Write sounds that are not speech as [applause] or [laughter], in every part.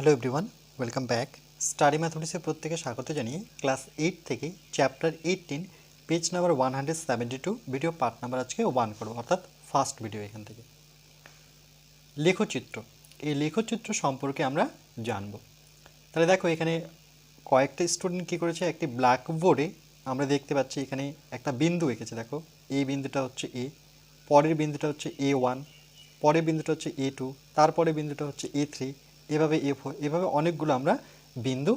Hello everyone welcome back study ম্যাথমেটিক্সের প্রত্যেকে স্বাগত জানিয়ে ক্লাস এইট থেকে chapter eighteen page number one hundred seventy two video part number আজকে one করব, অর্থাৎ ফার্স্ট ভিডিও এখান থেকে। লেখচিত্র, এই লেখচিত্র সম্পর্কে আমরা জানব। তাহলে দেখো, এখানে কয়েকটা স্টুডেন্ট কী করেছে, একটি ব্ল্যাক বোর্ডে আমরা দেখতে পাচ্ছি, এখানে একটা বিন্দু এঁকেছে, দেখো। এই বিন্দুটা হচ্ছে এ পরের বিন্দুটা হচ্ছে এ ওয়ান পরের বিন্দুটা হচ্ছে এ টু তারপরে বিন্দুটা হচ্ছে এ থ্রি এভাবে এ এভাবে অনেকগুলো আমরা বিন্দু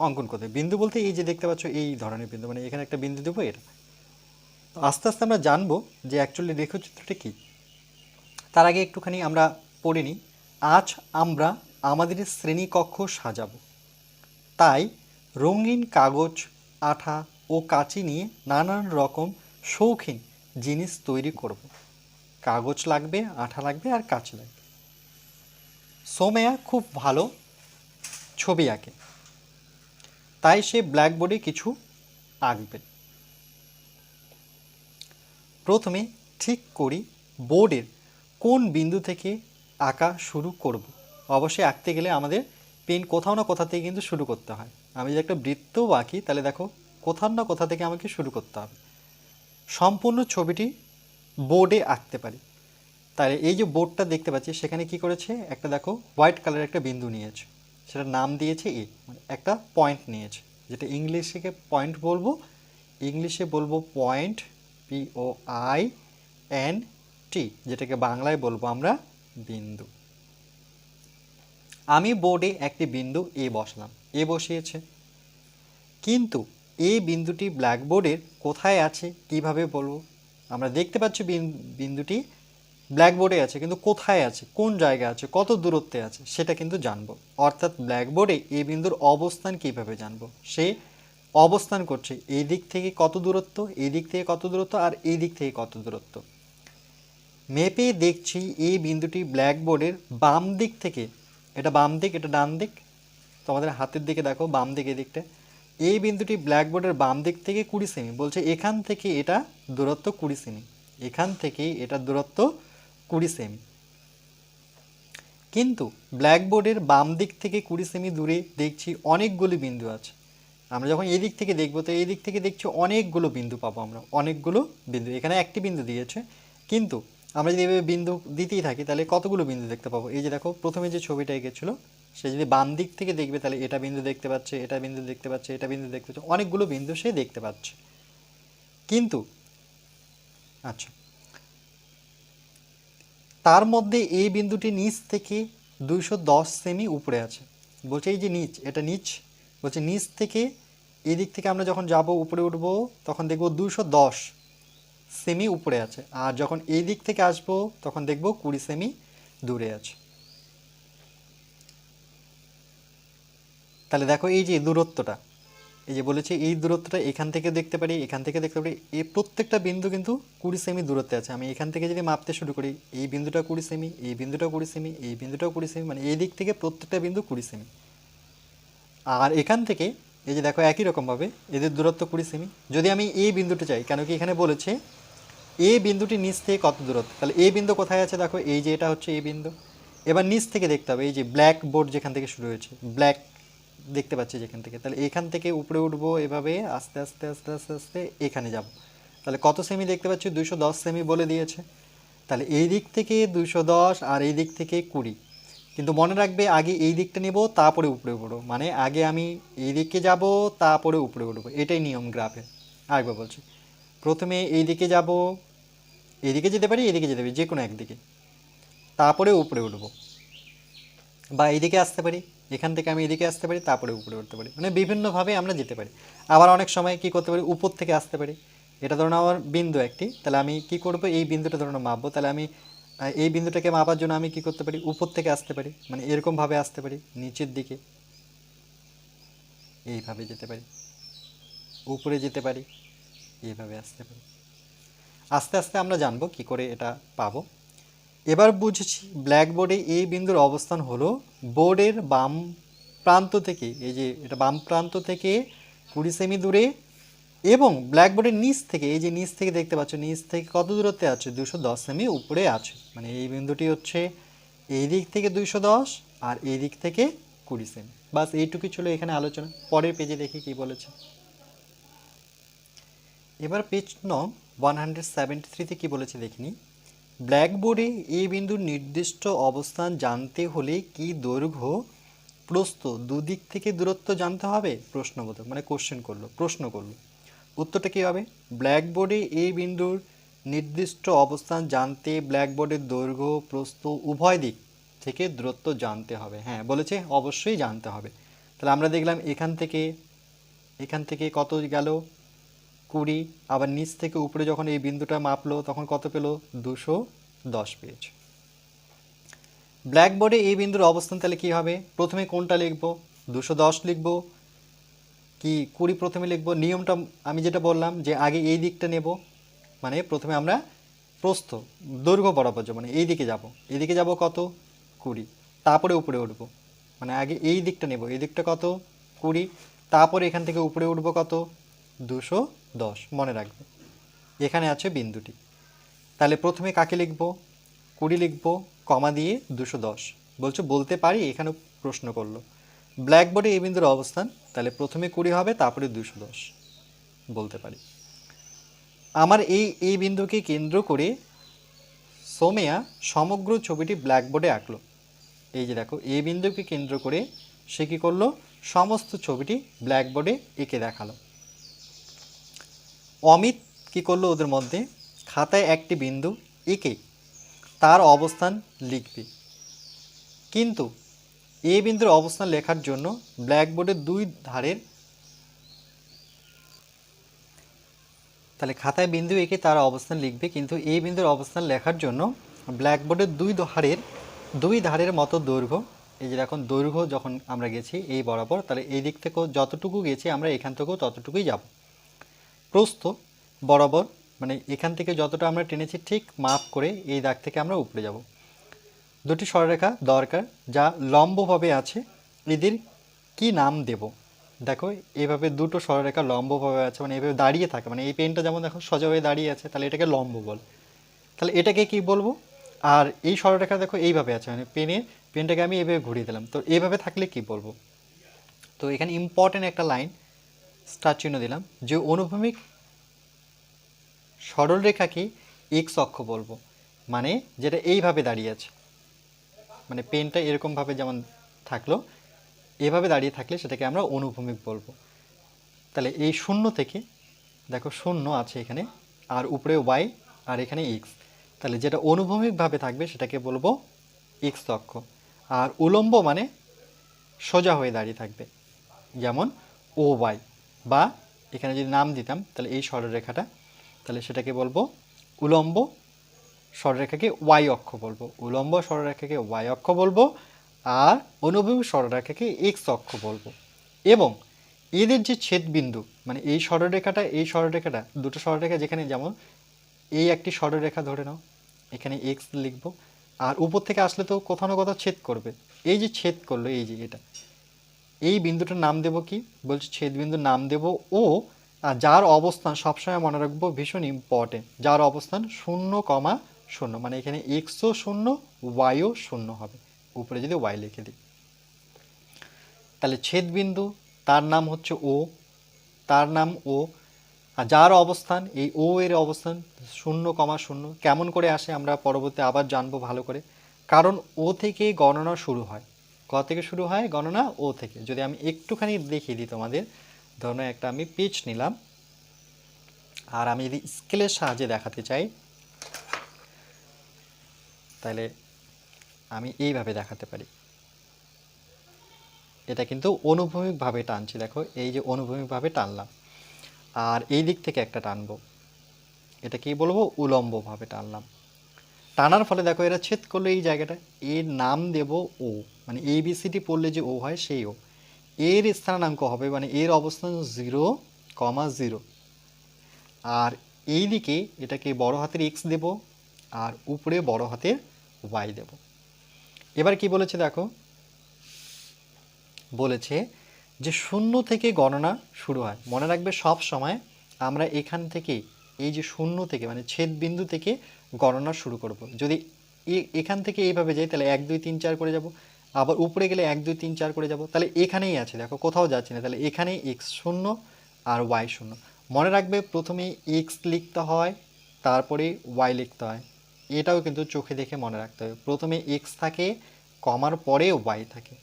অঙ্কন করতে বিন্দু বলতে এই যে দেখতে পাচ্ছ, এই ধরনের বিন্দু মানে এখানে একটা বিন্দু দেবো, এটা। তো আস্তে আস্তে আমরা জানব যে অ্যাকচুয়ালি রেখাচিত্রটা কী। তার আগে একটুখানি আমরা পড়ে নিই। আজ আমরা আমাদের শ্রেণীকক্ষ সাজাবো। তাই রঙিন কাগজ, আঠা ও কাঁচি নিয়ে নানান রকম শৌখিন জিনিস তৈরি করব। কাগজ লাগবে, আঠা লাগবে আর কাঁচি লাগবে। সোমেয়া খুব ভালো ছবি আঁকে। তাই সে ব্ল্যাকবোর্ডে কিছু আঁকবে। প্রথমে ঠিক করি বোর্ডের কোন বিন্দু থেকে আঁকা শুরু করব। অবশ্যই আঁকতে গেলে আমাদের পেন কোথাও না কোথা থেকে কিন্তু শুরু করতে হয়। আমি যদি একটা বৃত্তও আঁকি, তাহলে দেখো কোথাও না কোথা থেকে আমাকে শুরু করতে হবে। সম্পূর্ণ ছবিটি বোর্ডে আঁকতে পারি। তাহলে এই যে বোর্ডটা দেখতে পাচ্ছি, সেখানে কি করেছে? একটা দেখো, হোয়াইট কালারের একটা বিন্দু নিয়েছে। সেটার নাম দিয়েছে এ মানে একটা পয়েন্ট নিয়েছে, যেটা ইংলিশে পয়েন্ট বলব? ইংলিশে বলব point P O I N T যেটাকে বাংলায় বলব আমরা বিন্দু। আমি বোর্ডে একটি বিন্দু এ বসলাম, এ বসিয়েছে। কিন্তু এই বিন্দুটি ব্ল্যাকবোর্ডের কোথায় আছে, কীভাবে বলব? আমরা দেখতে পাচ্ছি বিন- বিন্দুটি ব্ল্যাকবোর্ডে আছে, কিন্তু কোথায় আছে, কোন জায়গায় আছে, কত দূরত্বে আছে, সেটা কিন্তু জানব। অর্থাৎ ব্ল্যাকবোর্ডে এই বিন্দুর অবস্থান কীভাবে জানব? সে অবস্থান করছে এই দিক থেকে কত দূরত্ব, এই দিক থেকে কত দূরত্ব, আর এই দিক থেকে কত দূরত্ব। মেপে দেখছি এই বিন্দুটি ব্ল্যাকবোর্ডের বাম দিক থেকে। এটা বাম দিক, এটা ডান দিক। তোমাদের হাতের দিকে দেখো, বাম দিক এদিকটা এই বিন্দুটি ব্ল্যাকবোর্ডের বাম দিক থেকে কুড়ি সেমি। বলছে এখান থেকে এটা দূরত্ব কুড়ি সেমি। এখান থেকে এটা দূরত্ব কুড়ি সেমি। কিন্তু ব্ল্যাকবোর্ডের বাম দিক থেকে কুড়ি সেমি দূরে দেখছি অনেকগুলো বিন্দু আছে। আমরা যখন এই দিক থেকে দেখব, তো এই দিক থেকে দেখছি অনেকগুলো বিন্দু পাবো আমরা, অনেকগুলো বিন্দু। এখানে একটি বিন্দু দিয়েছে, কিন্তু আমরা যদি এভাবে বিন্দু দিতেই থাকি, তাহলে কতগুলো বিন্দু দেখতে পাবো? এই যে দেখো, প্রথমে যে ছবিটা এঁকেছিল, সে যদি বাম দিক থেকে দেখবে, তাহলে এটা বিন্দু দেখতে পাচ্ছে, এটা বিন্দু দেখতে পাচ্ছে, এটা বিন্দু দেখতে পাচ্ছে, অনেকগুলো বিন্দু সে দেখতে পাচ্ছে। কিন্তু আচ্ছা তার মধ্যে এই বিন্দুটি নিচ থেকে দুইশো দশ সেমি উপরে আছে। বলছে এই যে নিচ, এটা নিচ। বলছে নিচ থেকে এই দিক থেকে আমরা যখন যাব উপরে উঠব, তখন দেখব দশ সেমি উপরে আছে। আর যখন এই দিক থেকে আসব, তখন দেখব কুড়ি সেমি দূরে আছে। তাহলে দেখো এই যে দূরত্বটা। এই যে বলেছি, এই দূরত্বটা এখান থেকে দেখতে পারি, এখান থেকে দেখতে পারি, এই প্রত্যেকটা বিন্দু কিন্তু কুড়ি সেমি দূরত্বে আছে। আমি এখান থেকে যদি মাপতে শুরু করি, এই বিন্দুটা কুড়ি সেমি এই বিন্দুটা কুড়ি সেমি এই বিন্দুটাও কুড়ি সেমি মানে এই দিক থেকে প্রত্যেকটা বিন্দু কুড়ি সেমি আর এখান থেকে, এই যে দেখো একই রকমভাবে, এদের দূরত্ব কুড়ি সেমি যদি আমি এই বিন্দুটা চাই কেন কি এখানে বলেছে এ বিন্দুটি নিচ থেকে কত দূরত্ব? তাহলে এই বিন্দু কোথায় আছে দেখো, এই যে এটা হচ্ছে এই বিন্দু। এবার নিচ থেকে দেখতে হবে, এই যে ব্ল্যাক বোর্ড যেখান থেকে শুরু হয়েছে, ব্ল্যাক দেখতে পাচ্ছি যেখান থেকে। তাহলে এখান থেকে উপরে উঠবো এভাবে, আস্তে আস্তে আস্তে আস্তে আস্তে এখানে যাব। তাহলে কত সেমি দেখতে পাচ্ছি? দুশো সেমি বলে দিয়েছে। তাহলে এই দিক থেকে দুশো দশ আর এই দিক থেকে কুড়ি। কিন্তু মনে রাখবে, আগে এই দিকটা নেব, তারপরে উপরে উঠবো। মানে আগে আমি এই দিকে যাব, তারপরে উপরে উঠবো। এটাই নিয়ম গ্রাফে। আরেকবার বলছি। প্রথমে এই দিকে যাব এদিকে যেতে পারি এদিকে যেতে পারি যে কোনো একদিকে। তারপরে উপরে উঠবো। বা এইদিকে আসতে পারি। এখান থেকে আমি এদিকে আসতে পারি, তারপরে উপরে উঠতে পারি। মানে বিভিন্নভাবে আমরা যেতে পারি। আবার অনেক সময় কি করতে পারি, উপর থেকে আসতে পারি। এটা ধরুন আমার বিন্দু একটি, তাহলে আমি কি করব? এই বিন্দুটা ধরুন মাপবো। তাহলে আমি এই বিন্দুটাকে মাপার জন্য আমি কি করতে পারি? উপর থেকে আসতে পারি। মানে এরকমভাবে আসতে পারি, নিচের দিকে। এইভাবে যেতে পারি। উপরে যেতে পারি, এইভাবে আসতে পারি। আস্তে আস্তে আমরা জানব কি করে এটা পাবো। এবার বুঝেছি ব্ল্যাকবোর্ডে এই বিন্দুর অবস্থান হলো বোর্ডের বাম প্রান্ত থেকে, এই যে এটা বাম প্রান্ত থেকে কুড়ি সেমি দূরে এবং ব্ল্যাকবোর্ডের নিচ থেকে, এই যে নিচ থেকে দেখতে পাচ্ছ, নিচ থেকে কত দূরত্বে আছে? দুশো দশ সেমি উপরে আছে। মানে এই বিন্দুটি হচ্ছে এই দিক থেকে দুইশো দশ আর এই দিক থেকে কুড়ি সেমি। বাস এইটুকুই ছিল এখানে আলোচনা। পরের পেজে দেখি কি বলেছে। এবার পেজ নং ওয়ান হান্ড্রেড সেভেন্টি থ্রিতে কী বলেছে দেখিনি ব্ল্যাকবোর্ডে এই বিন্দুর নির্দিষ্ট অবস্থান জানতে হলে কি দৈর্ঘ্য? প্রস্থ, দুদিক থেকে দূরত্ব জানতে হবে? প্রশ্নবোধক মানে কোশ্চেন করল, প্রশ্ন করল। উত্তরটা কী হবে? ব্ল্যাকবোর্ডে এই বিন্দুর নির্দিষ্ট অবস্থান জানতে ব্ল্যাকবোর্ডের দৈর্ঘ্য, প্রস্থ উভয় দিক থেকে দূরত্ব জানতে হবে। হ্যাঁ বলেছে অবশ্যই জানতে হবে। তাহলে আমরা দেখলাম এখান থেকে এখান থেকে কত গেল? কুড়ি, আবার নিচ থেকে উপরে যখন এই বিন্দুটা মাপলো, তখন কত পেল? দুশো দশ পেজ ব্ল্যাকবোর্ডে এই বিন্দুর অবস্থান তাহলে কী হবে? প্রথমে কোনটা লিখব? দুশো দশ লিখব। কি কুড়ি প্রথমে লিখব? নিয়মটা আমি যেটা বললাম যে আগে এই দিকটা নেব মানে প্রথমে আমরা প্রস্থ, দৈর্ঘ্য বরাবর যাব মানে এই দিকে যাব। এদিকে যাব কত? কুড়ি। তারপরে উপরে উঠবো। মানে আগে এই দিকটা নেব। এই দিকটা কত? কুড়ি। তারপরে এখান থেকে উপরে উঠবো কত? দুশো দশ, মনে রাখবে। এখানে আছে বিন্দুটি। তাহলে প্রথমে কাকে লিখব? কুড়ি লিখব, কমা দিয়ে দুশো দশ। বলছো, বলতে পারি এখানে প্রশ্ন করল। ব্ল্যাকবোর্ডে এই বিন্দুর অবস্থান, তাহলে প্রথমে কুড়ি হবে, তারপরে দুশো দশ। বলতে পারি। আমার এই এই বিন্দুকে কেন্দ্র করে সোমেয়া সমগ্র ছবিটি ব্ল্যাকবোর্ডে আঁকলো। এই যে দেখো, এই বিন্দুকে কেন্দ্র করে সে কী করল? সমস্ত ছবিটি ব্ল্যাকবোর্ডে এঁকে দেখাল। অমিত কি করল ওদের মধ্যে? খাতায় একটি বিন্দু এঁকে তার অবস্থান লিখবে। কিন্তু এ বিন্দুর অবস্থান লেখার জন্য ব্ল্যাকবোর্ডের দুই ধারের তাহলে খাতায় বিন্দু এঁকে তার অবস্থান লিখবে, কিন্তু এই বিন্দুর অবস্থান লেখার জন্য ব্ল্যাকবোর্ডের দুই ধারের দুই ধারের মতো দৈর্ঘ্য, এই যে এখন দৈর্ঘ্য যখন আমরা গেছি এই বরাবর, তাহলে এই দিক থেকেও যতটুকু গেছি আমরা এখান থেকেও ততটুকুই যাব। প্রস্থ বরাবর মানে এখান থেকে যতটা আমরা টেনেছি ঠিক মাপ করে এই দাগ থেকে আমরা উপরে যাব। দুটি সরলরেখা দরকার যা লম্বভাবে আছে। এদের কি নাম দেব? দেখো এইভাবে দুটো সরলরেখা লম্বভাবে আছে মানে এইভাবে দাঁড়িয়ে থাকে। মানে এই পেনটা যেমন দেখো সোজা হয়ে দাঁড়িয়ে আছে, তাহলে এটাকে লম্ব বল তাহলে এটাকে কি বলব? আর এই সরলরেখা দেখো এইভাবে আছে মানে পেনে, পেনটাকে আমি এইভাবে ঘুরিয়ে দিলাম। তো এইভাবে থাকলে কি বলব? তো এখানে ইম্পর্টেন্ট একটা লাইন স্টার চিহ্ন দিলাম। যে অনুভূমিক সরল রেখাকে এক্স অক্ষ বলব মানে যেটা এইভাবে দাঁড়িয়ে আছে। মানে পেনটা এরকমভাবে যেমন থাকল, এভাবে দাঁড়িয়ে থাকলে সেটাকে আমরা অনুভূমিক বলব। তাহলে এই শূন্য থেকে, দেখো শূন্য আছে এখানে, আর উপরে ওয়াই আর এখানে এক্স তাহলে যেটা অনুভূমিকভাবে থাকবে সেটাকে বলব এক্স অক্ষ। আর উলম্ব মানে সোজা হয়ে দাঁড়িয়ে থাকবে, যেমন ও ওয়াই বা এখানে যদি নাম দিতাম, তাহলে এই সরলরেখাটা তাহলে সেটাকে বলব উলম্ব সরলরেখাকে ওয়াই অক্ষ বলব। উলম্ব সরলরেখাকে ওয়াই অক্ষ বলব আর অনুভূমিক সরলরেখাকে এক্স অক্ষ বলব। এবং এদের যে ছেদবিন্দু মানে এই সরলরেখাটা এই সরলরেখাটা দুটো সরলরেখা যেখানে যেমন, এই একটি সরলরেখা ধরে নাও, এখানে এক্স লিখব। আর উপর থেকে আসলে তো কোথাও না কোথাও ছেদ করবে। এই যে ছেদ করল, এই যে এটা এই বিন্দুটার নাম দেব কি? বলছি ছেদবিন্দুর নাম দেব ও যার অবস্থান সবসময় মনে রাখব ভীষণ ইম্পর্টেন্ট যার অবস্থান শূন্য কমা শূন্য মানে এখানে এক্সও শূন্য ওয়াইও শূন্য হবে। উপরে যদি ওয়াই লিখে দিই। তাহলে ছেদবিন্দু, তার নাম হচ্ছে ও, তার নাম ও যার অবস্থান, এই ও এর অবস্থান শূন্য কমা শূন্য, কেমন করে আসে আমরা পরবর্তী আবার জানব ভালো করে। কারণ ও থেকে গণনা শুরু হয়। ক থেকে শুরু হয় গণনা ও থেকে। যদি আমি একটুখানি দেখিয়ে দিই তোমাদের ধরুন একটা আমি পিচ নিলাম, আর আমি যদি স্কেলের সাহায্যে দেখাতে চাই, তাহলে আমি এইভাবে দেখাতে পারি। এটা কিন্তু অনুভূমিকভাবে টানছি, দেখো, এই যে অনুভূমিকভাবে টানলাম। আর এই দিক থেকে একটা টানবো। এটা কি বলব উলম্বভাবে টানলাম। টানার ফলে দেখো এরা ছেদ করল এই জায়গাটা এর নাম দেব ও। মানে এ বি বিসিটি পড়লে যে ও হয় সেই ও এর স্থানাঙ্ক হবে মানে এর অবস্থান জিরো কমা জিরো আর এই দিকে এটাকে বড় হাতের এক্স দেব আর উপরে বড় হাতের ওয়াই দেব। এবার কি বলেছে দেখো? বলেছে যে শূন্য থেকে গণনা শুরু হয়। মনে রাখবে সব সময় আমরা এখান থেকে এই যে শূন্য থেকে মানে ছেদ বিন্দু থেকে গণনা শুরু করব। যদি এখান থেকে এইভাবে যাই তাহলে এক, দুই, তিন, চার করে যাব। আবার উপরে গেলে এক, দুই, তিন, চার করে যাব। তাহলে এখানেই আছে, দেখো, কোথাও যাচ্ছে না। তাহলে এখানে এক্স শূন্য আর ওয়াই শূন্য। মনে রাখবে প্রথমে এক্স লিখতে হয়, তারপরে ওয়াই লিখতে হয়। এটাও কিন্তু চোখে দেখে মনে রাখতে হবে। প্রথমে এক্স থাকে, কমার পরে ওয়াই থাকে।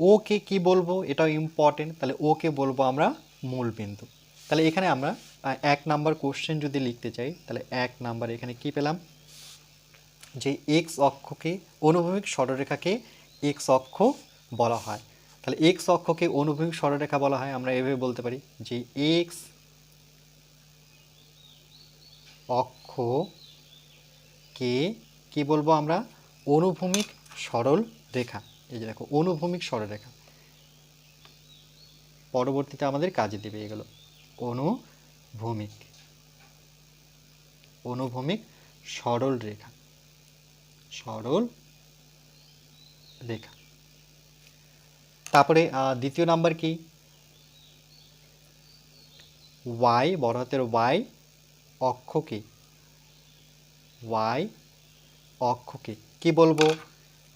ওকে কি বলব? এটাও ইম্পর্টেন্ট তাহলে ওকে বলব আমরা? মূল বিন্দু। তাহলে এখানে আমরা এক নাম্বার কোশ্চেন যদি লিখতে চাই, তাহলে এক নাম্বার এখানে কি পেলাম? যে এক্স অক্ষকে অনুভূমিক সরলরেখাকে এক্স অক্ষ বলা হয়। তাহলে এক্স অক্ষকে অনুভূমিক সরলরেখা বলা হয়, আমরা এভাবে বলতে পারি যে এক্স অক্ষ কে কি বলব আমরা? অনুভূমিক সরল রেখা। এই যে দেখো, অনুভূমিক সরলরেখা। পরবর্তীতে আমাদের কাজে দেবে এগুলো। অনুভূমিক। অনুভূমিক সরল রেখা সরল রেখা। তারপরে দ্বিতীয় নাম্বার কি? ওয়াই বড় হাতের ওয়াই অক্ষকে ওয়াই অক্ষকে কি? বলব?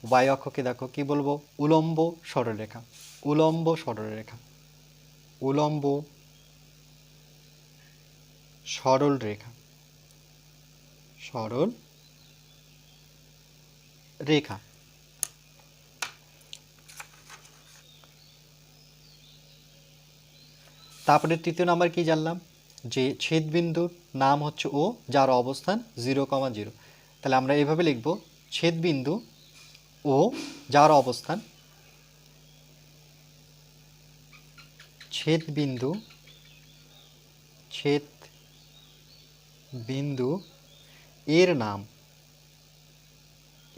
ওয়াই অক্ষকে দেখো, কি বলব? উলম্ব সরলরেখা উলম্ব সরলরেখা উলম্ব সরল রেখা। সরল রেখা। তারপরে তৃতীয় নাম্বার কি জানলাম? যে ছেদবিন্দুর নাম হচ্ছে ও যার অবস্থান জিরো কমা জিরো। তাহলে আমরা এভাবে লিখব, ছেদবিন্দু ও যার অবস্থান ছেদবিন্দু ছেদ বিন্দু এর নাম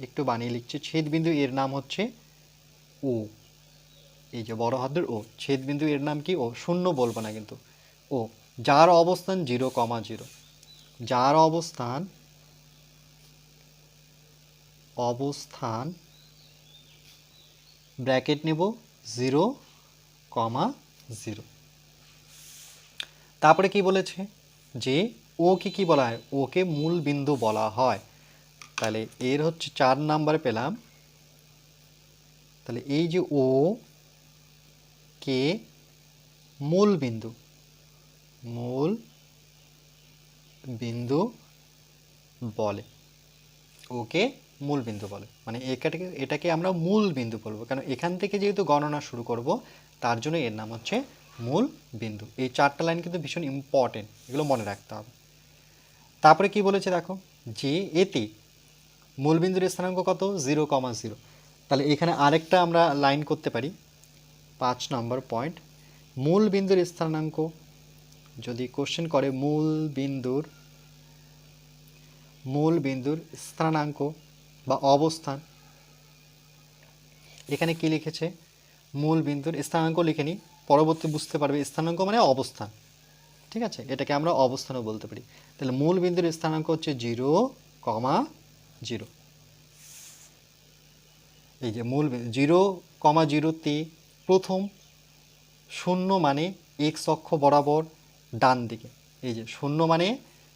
একটু বানিয়ে লিখছে। ছেদবিন্দু এর নাম হচ্ছে ও। এই যে বড় হাতের ও। ছেদবিন্দু এর নাম কি? ও। শূন্য বলব না কিন্তু। ও। যার অবস্থান জিরো কমা জিরো। যার অবস্থান অবস্থান ব্র্যাকেট নেব জিরো কমা জিরো। তারপরে কি বলেছে? যে ওকে কি বলা হয়? ওকে মূল বিন্দু বলা হয়। তাহলে এর হচ্ছে চার নাম্বার পেলাম। তাহলে এই যে ও কে মূল বিন্দু মূল বিন্দু বলে। ওকে মূল বিন্দু বলে। মানে এটাকে এটাকে আমরা মূল বিন্দু বলব। কারণ এখান থেকে যেহেতু গণনা শুরু করব, তার জন্য এর নাম হচ্ছে মূল বিন্দু। এই চারটা লাইন কিন্তু ভীষণ ইম্পর্টেন্ট এগুলো মনে রাখতে হবে। তারপরে কি বলেছে দেখো? যে এতে মূলবিন্দুর স্থানাঙ্ক কত? Zero comma zero. তাহলে এখানে আরেকটা আমরা লাইন করতে পারি। পাঁচ নম্বর পয়েন্ট। মূল বিন্দুর স্থানাঙ্ক যদি কোশ্চেন করে মূল বিন্দুর মূল বিন্দুর স্থানাঙ্ক বা অবস্থান। এখানে কি লিখেছে? মূল বিন্দুর স্থানাঙ্ক লিখে নিই পরবর্তী বুঝতে পারবে স্থানাঙ্ক মানে অবস্থান। ঠিক আছে? এটাকে আমরা অবস্থানও বলতে পারি। তাহলে মূল বিন্দুর স্থানাঙ্ক হচ্ছে জিরো কমা জিরো। এই যে মূল জিরো কমা জিরোতে প্রথম শূন্য মানে এক্স অক্ষ বরাবর ডান দিকে। এই যে শূন্য মানে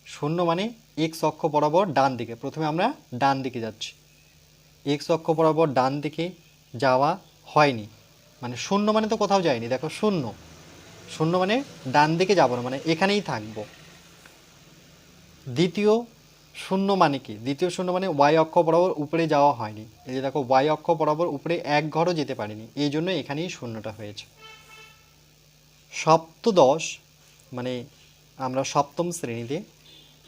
শূন্য মানে এক্স অক্ষ বরাবর ডান দিকে। প্রথমে আমরা ডান দিকে যাচ্ছি। এক্স অক্ষ বরাবর ডান দিকে যাওয়া হয়নি। মানে শূন্য মানে তো কোথাও যায়নি। দেখো শূন্য। শূন্য মানে ডান দিকে যাব না মানে এখানেই থাকব। দ্বিতীয় শূন্য মানে কি? দ্বিতীয় শূন্য মানে ওয়াই অক্ষ বরাবর উপরে যাওয়া হয়নি। এই যে দেখো ওয়াই অক্ষ বরাবর উপরে এক ঘরও যেতে পারিনি। এই জন্য এখানেই শূন্যটা হয়েছে। সপ্তদশ মানে আমরা সপ্তম শ্রেণীতে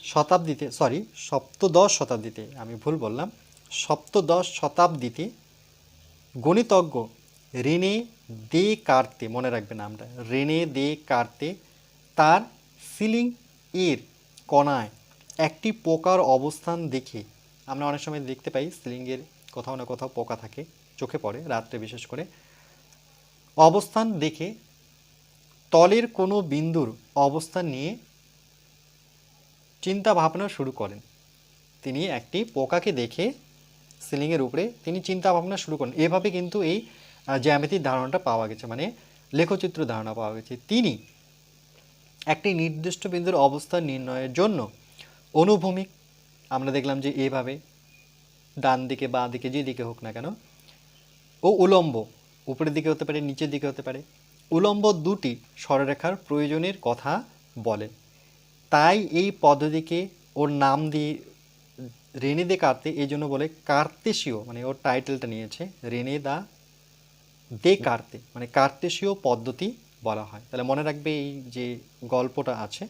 শতাব্দীতে সরি সপ্তদশ শতাব্দীতে, আমি ভুল বললাম, সপ্তদশ শতাব্দীতে গণিতজ্ঞ রেনে দে কার্তে, মনে রাখবেন নামটা, রেনে দে কার্তে তার সিলিং এর কণায় একটি পোকার অবস্থান দেখে আমরা অনেক সময় দেখতে পাই, সিলিংয়ের কোথাও না কোথাও পোকা থাকে, চোখে পড়ে রাত্রে বিশেষ করে। অবস্থান দেখে তলের কোনো বিন্দুর অবস্থান নিয়ে চিন্তা ভাবনা শুরু করেন। তিনি একটি পোকাকে দেখে সিলিংয়ের উপরে তিনি চিন্তা ভাবনা শুরু করেন। এভাবে কিন্তু এই জ্যামিতির ধারণাটা পাওয়া গেছে মানে লেখচিত্র ধারণা পাওয়া গেছে। তিনি একটি নির্দিষ্ট বিন্দুর অবস্থান নির্ণয়ের জন্য অনুভূমিক। আমরা দেখলাম যে এভাবে ডান দিকে, বাঁ দিকে যেদিকে হোক না কেন, ও উলম্ব, উপরের দিকে হতে পারে, নিচের দিকে হতে পারে। উলম্ব দুটি সরলরেখার প্রয়োজনের কথা বলে। তাই এই পদ্ধতিকে ওর নাম দিয়ে রেনে দে কার্তে এই জন্য বলে কার্তেশীয় মানে ওর টাইটেলটা নিয়েছে, রেনে দা, দে কার্তে মানে কার্তেশীয় পদ্ধতি বলা হয়। তাহলে মনে রাখবে এই যে গল্পটা আছে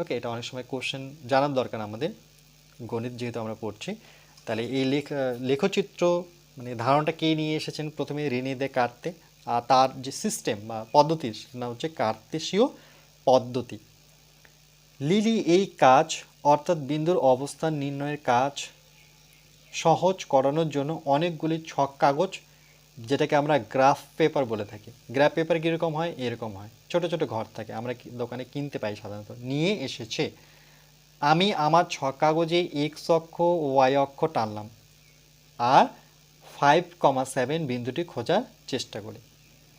ওকে এটা অনেক সময় কোশ্চেন জানার দরকার আমাদের। গণিত যেহেতু আমরা পড়ছি, তাহলে এই লেখ লেখচিত্র মানে ধারণাটা কে নিয়ে এসেছেন? প্রথমে রেনে দে কার্তে আর তার যে সিস্টেম বা পদ্ধতি, সেটা হচ্ছে কার্তেশীয় পদ্ধতি। লিলি, এই কাজ, অর্থাৎ বিন্দুর অবস্থান নির্ণয়ের কাজ সহজ করানোর জন্য অনেকগুলি ছক কাগজ যেটাকে আমরা গ্রাফ পেপার বলে থাকি। গ্রাফ পেপার কীরকম হয়? এরকম হয়। ছোট ছোট ঘর থাকে। আমরা দোকানে কিনতে পাই সাধারণত। নিয়ে এসেছে। আমি আমার ছ কাগজে এক্স অক্ষ ওয়াই অক্ষ টানলাম। আর ফাইভ কমা সেভেন বিন্দুটি খোঁজার চেষ্টা করি।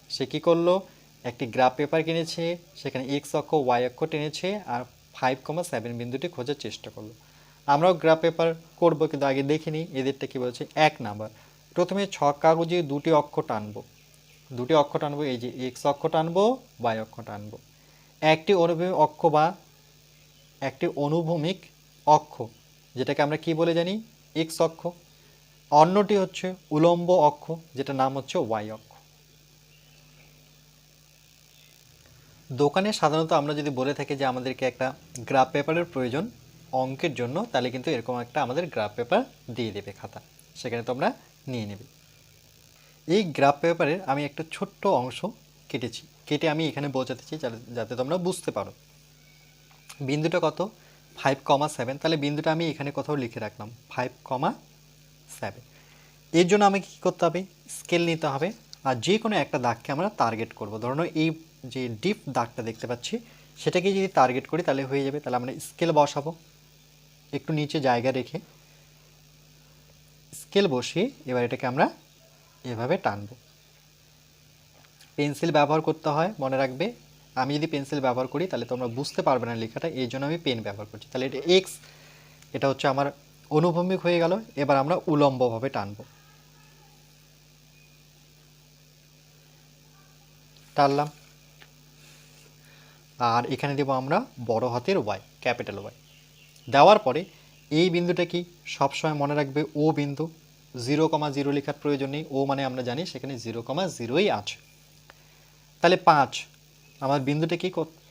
সে কী করল? একটি গ্রাফ পেপার কিনেছে। সেখানে এক্স অক্ষ ওয়াই অক্ষ টেনেছে আর ফাইভ কমা সেভেন বিন্দুটি খোঁজার চেষ্টা করল। আমরাও গ্রাফ পেপার করব কিন্তু আগে দেখিনি। এদেরটা কী বলছে? এক নাম্বার প্রথমে ছক কাগজে দুটি অক্ষ টানবো। দুটি অক্ষ টানবো, এই যে এক্স অক্ষ টানবো ওয়াই অক্ষ টানবো। একটি অনুভূমিক অক্ষ বা একটি অনুভূমিক অক্ষ, যেটাকে আমরা কি বলে জানি? এক্স অক্ষ। অন্যটি হচ্ছে উলম্ব অক্ষ যেটা নাম হচ্ছে ওয়াই অক্ষ। দোকানে সাধারণত আমরা যদি বলে থাকি যে আমাদেরকে একটা গ্রাফ পেপারের প্রয়োজন অঙ্কের জন্য, তাহলে কিন্তু এরকম একটা আমাদের গ্রাফ পেপার দিয়ে দেবে খাতা। সেখানে তোমরা নিয়ে নেবে। এই গ্রাফ পেপারের আমি একটা ছোট্ট অংশ কেটেছি। কেটে আমি এখানে বোঝাতে চাই যাতে- তোমরা বুঝতে পারো। বিন্দুটা কত? ফাইভ কমা সেভেন তাহলে বিন্দুটা আমি এখানে কোথাও লিখে রাখলাম। ফাইভ কমা সেভেন এর জন্য আমাকে কী করতে হবে? স্কেল নিতে হবে। আর যে কোনো একটা দাগকে আমরা টার্গেট করব। ধরুন এই যে ডিপ দাগটা দেখতে পাচ্ছি, সেটাকে যদি টার্গেট করি তাহলে হয়ে যাবে। তাহলে আমরা স্কেল বসাবো। একটু নিচে জায়গা রেখে স্কেল বসিয়ে এবার এটাকে আমরা এভাবে টানবো। পেন্সিল ব্যবহার করতে হয়, মনে রাখবে। আমি যদি পেন্সিল ব্যবহার করি, তাহলে তোমরা বুঝতে পারবে না লেখাটা, এই জন্য আমি পেন ব্যবহার করছি। তাহলে এটা এক্স এটা হচ্ছে আমার অনুভূমিক হয়ে গেল, এবার আমরা উলম্বভাবে টানবো। টানলাম। আর এখানে দেবো আমরা বড় হাতের ওয়াই ক্যাপিটাল ওয়াই দেওয়ার পরে এই বিন্দুটা কি? সবসময় মনে রাখবে ও বিন্দু। জিরো কমা জিরো লেখার প্রয়োজন নেই। ও মানে আমরা জানি সেখানে জিরো কমা জিরোই আছে। তাহলে পাঁচ, আমার বিন্দুটা কি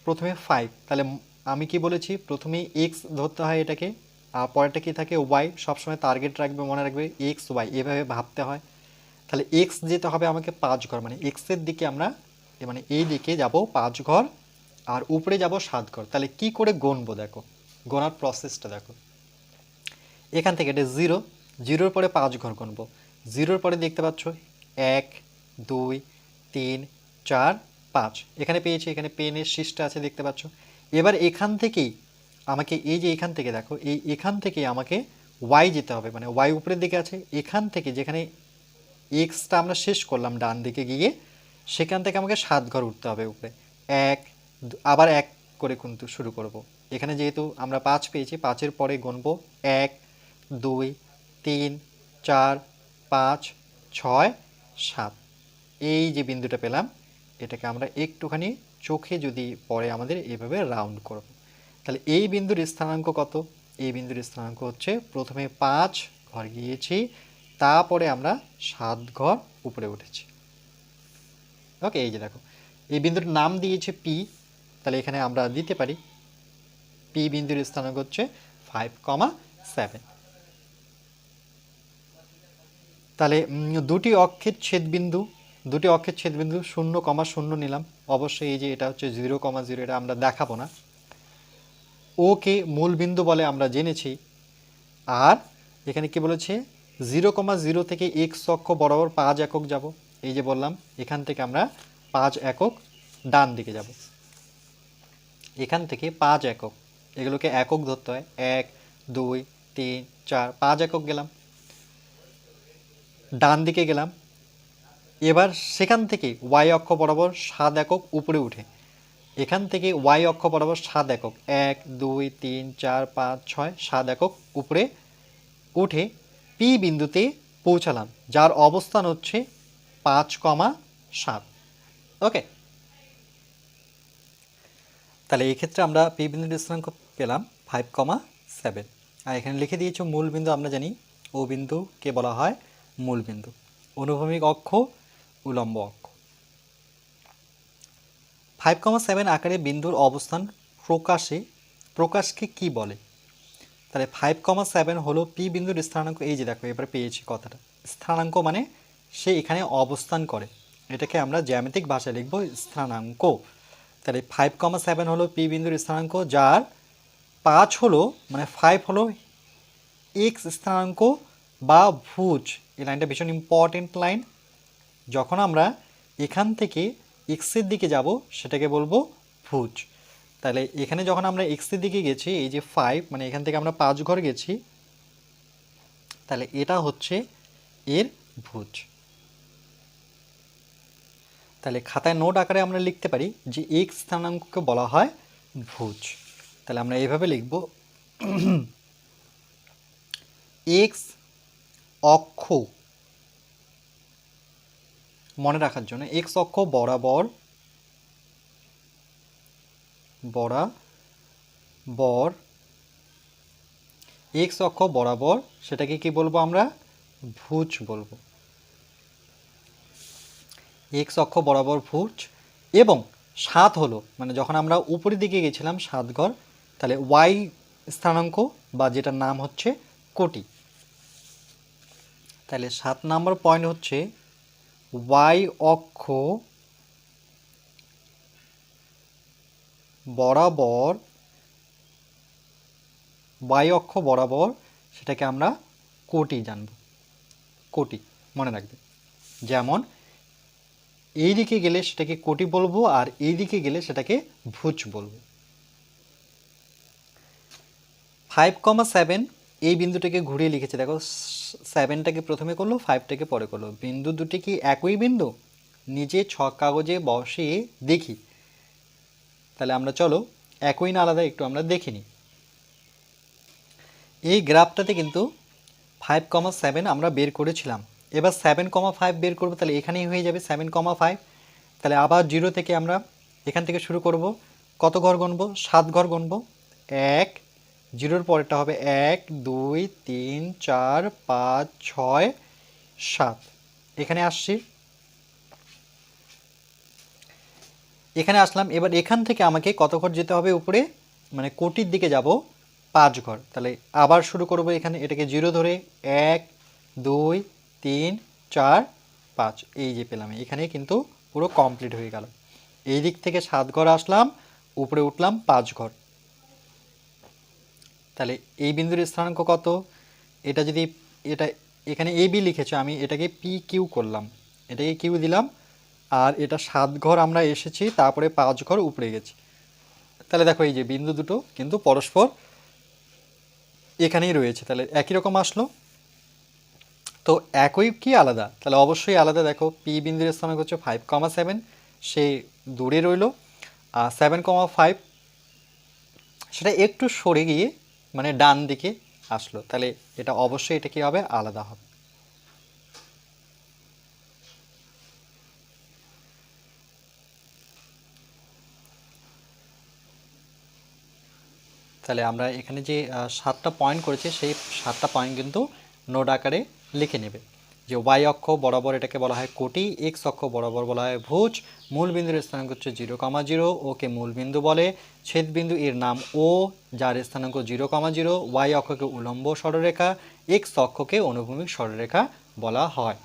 প্রথমে ফাইভ তাহলে আমি কি বলেছি? প্রথমে এক্স ধরতে হয় এটাকে, আর পরেরটা কি থাকে? ওয়াই সবসময় টার্গেট রাখবে, মনে রাখবে এক্স ওয়াই এভাবে ভাবতে হয়। তাহলে এক্স যেতে হবে আমাকে পাঁচ ঘর মানে এক্সের দিকে আমরা মানে এই দিকে যাব পাঁচ ঘর, আর উপরে যাব সাত ঘর। তাহলে কি করে গণবো দেখো? গোনার প্রসেসটা দেখো। এখান থেকে এটা জিরো জিরোর পরে পাঁচ ঘর গণবো জিরোর পরে দেখতে পাচ্ছ, এক, দুই, তিন, চার, পাঁচ। এখানে পেয়েছি, এখানে পেনের শীষটা আছে, দেখতে পাচ্ছ। এবার এখান থেকেই আমাকে, এই যে এখান থেকে দেখো, এই এখান থেকে আমাকে ওয়াই যেতে হবে। মানে ওয়াই উপরের দিকে আছে, এখান থেকে যেখানে এক্সটা আমরা শেষ করলাম ডান দিকে গিয়ে, সেখান থেকে আমাকে সাত ঘর উঠতে হবে উপরে। এক আবার এক করে কিন্তু শুরু করব। এখানে যেহেতু আমরা পাঁচ পেয়েছি, পাঁচের পরে গুনবো এক, দুই তিন, চার, পাঁচ, ছয়, সাত। এই যে বিন্দুটা পেলাম, এটাকে আমরা একটুখানি চোখে যদি পরে আমাদের এইভাবে রাউন্ড করব। তাহলে এই বিন্দুর স্থানাঙ্ক কত? এই বিন্দুর স্থানাঙ্ক হচ্ছে প্রথমে পাঁচ, ঘর গিয়েছি, তারপরে আমরা সাত ঘর উপরে উঠেছি। ওকে, এই যে দেখো, এই বিন্দুর নাম দিয়েছে পি তাহলে এখানে আমরা দিতে পারি। পি বিন্দুর স্থানাঙ্ক হচ্ছে ফাইভ কমা সেভেন তাহলে দুটি অক্ষের ছেদবিন্দু, দুটি অক্ষের ছেদবিন্দু শূন্য কমা শূন্য নিলাম। অবশ্যই এই যে এটা হচ্ছে জিরো কমা জিরো, এটা আমরা দেখাবো না। ওকে মূল বিন্দু বলে আমরা জেনেছি। আর এখানে কি বলেছে? জিরো কমা জিরো থেকে এক্স অক্ষ বরাবর পাঁচ একক যাব। এই যে বললাম, এখান থেকে আমরা পাঁচ একক ডান দিকে যাব। এখান থেকে পাঁচ একক, এগুলোকে একক ধরতে হয়। এক, দুই, তিন, চার, পাঁচ একক গেলাম। ডান দিকে গেলাম। এবার সেখান থেকে ওয়াই অক্ষ বরাবর সাত একক উপরে উঠে। এখান থেকে ওয়াই অক্ষ বরাবর সাত একক, এক, দুই, তিন, চার, পাঁচ, ছয়, সাত একক উপরে উঠে পি বিন্দুতে পৌঁছালাম, যার অবস্থান হচ্ছে পাঁচ কমা সাত। ওকে। তাহলে এই ক্ষেত্রে আমরা পি বিন্দুর স্থানাঙ্ক পেলাম ফাইভ কমা সেভেন আর এখানে লিখে দিয়েছ মূল বিন্দু, আমরা জানি ও বিন্দুকে বলা হয় মূল বিন্দু অনুভূমিক অক্ষ, উলম্ব অক্ষ। ফাইভ কমা সেভেন আকারে বিন্দুর অবস্থান প্রকাশে, প্রকাশকে কি বলে? তাহলে ফাইভ কমা সেভেন হলো পি বিন্দুর স্থানাঙ্ক, এই যে দেখো, এবারে পেয়েছি কথাটা। স্থানাঙ্ক মানে সে এখানে অবস্থান করে। এটাকে আমরা জ্যামিতিক ভাষায় লিখব স্থানাঙ্ক। তাহলে ফাইভ কমা সেভেন হলো পি বিন্দুর স্থানাঙ্ক, যার পাঁচ হলো মানে ফাইভ হলো এক্স স্থানাঙ্ক বা ভুজ। এই লাইনটা ভীষণ ইম্পর্টেন্ট লাইন যখন আমরা এখান থেকে এক্সের দিকে যাব, সেটাকে বলব ভুজ। তাহলে এখানে যখন আমরা এক্সের দিকে গেছি, এই যে ফাইভ মানে এখান থেকে আমরা পাঁচ ঘর গেছি, তাহলে এটা হচ্ছে এর ভুজ। তাহলে খাতায় নোট আকারে আমরা লিখতে পারি যে এক্স স্থানাঙ্ককে বলা হয় ভুজ। তাহলে আমরা এইভাবে লিখব এক্স [clears throat] অক্ষ। মনে রাখার জন্য এক্স অক্ষ বরাবর বরাবর এক্স অক্ষ বরাবর, সেটাকে কি বলব আমরা? ভুজ বলব। এক্স অক্ষ বরাবর ভুজ এবং সাত হলো মানে যখন আমরা উপরের দিকে গেছিলাম সাত ঘর তাহলে ওয়াই স্থানাঙ্ক বা যেটার নাম হচ্ছে কোটি। তাহলে সাত নম্বর পয়েন্ট হচ্ছে ওয়াই অক্ষ বরাবর ওয়াই অক্ষ বরাবর সেটাকে আমরা কোটি জানব। কোটি, মনে রাখবে। যেমন এই দিকে গেলে সেটাকে কোটি বলব আর এই দিকে গেলে সেটাকে ভুজ বলব। ফাইভ কমা সেভেন এই বিন্দুটাকে ঘুরিয়ে লিখেছে। দেখো সেভেনটাকে প্রথমে করল ফাইভটাকে পরে করল। বিন্দু দুটি কি একই বিন্দু? নিজে ছক কাগজে বসে দেখি। তাহলে আমরা চলো, একই না আলাদা একটু আমরা দেখিনি এই গ্রাফটাতে কিন্তু ফাইভ কমা সেভেন আমরা বের করেছিলাম। এবার সেভেন কমা ফাইভ বের করব, তাহলে এখানেই হয়ে যাবে সেভেন কমা ফাইভ তাহলে আবার জিরো থেকে আমরা এখান থেকে শুরু করব। কত ঘর গণবো সাত ঘর গণবো এক জিরোর পরেরটা হবে এক, দুই, তিন, চার, পাঁচ, ছয়, সাত। এখানে আসছি। এখানে আসলাম। এবার এখান থেকে আমাকে কত ঘর যেতে হবে উপরে? মানে কোটির দিকে যাব, পাঁচ ঘর। তাহলে আবার শুরু করব এখানে, এটাকে জিরো ধরে এক, দুই, তিন, চার, পাঁচ। এই যে পেলাম। এখানে কিন্তু পুরো কমপ্লিট হয়ে গেল। এই দিক থেকে সাত ঘর আসলাম, উপরে উঠলাম, পাঁচ ঘর। তাহলে এই বিন্দুর স্থানাঙ্ক কত? এটা যদি এটা এখানে এ বি লিখেছে, আমি এটাকে পি কিউ করলাম। এটাকে কিউ দিলাম, আর এটা সাত ঘর আমরা এসেছি, তারপরে পাঁচ ঘর উপরে গেছি। তাহলে দেখো এই যে বিন্দু দুটো, কিন্তু পরস্পর এখানেই রয়েছে। তাহলে একই রকম আসলো। তো একই কি আলাদা? তাহলে অবশ্যই আলাদা। দেখো পি বিন্দুর স্থানাঙ্ক হচ্ছে ফাইভ কমা সেভেন সে দূরে রইল। আর সেভেন কমা ফাইভ সেটা একটু সরে গিয়ে মানে ডান দিকে আসলো। তাহলে এটা অবশ্যই এটা কি হবে? আলাদা হবে। তাহলে আমরা এখানে যে সাতটা পয়েন্ট করেছি, সেই সাতটা পয়েন্ট কিন্তু নোট আকারে লিখে নেবে। যে ওয়াই অক্ষ বরাবর এটাকে বলা হয় কোটি এক্স অক্ষ বরাবর বলা হয় ভুজ, মূল বিন্দুর স্থানাঙ্ক হচ্ছে জিরো কমা জিরো ওকে মূল বিন্দু বলে। ছেদ বিন্দু এর নাম ও যার স্থানাঙ্ক জিরো কমা জিরো ওয়াই অক্ষকে উলম্ব সরলরেখা এক্স অক্ষকে অনুভূমিক সরলরেখা বলা হয়।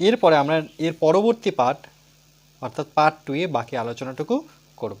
এরপরে আমরা এর পরবর্তী পার্ট অর্থাৎ পার্ট টুয়ে বাকি আলোচনাটুকু করব।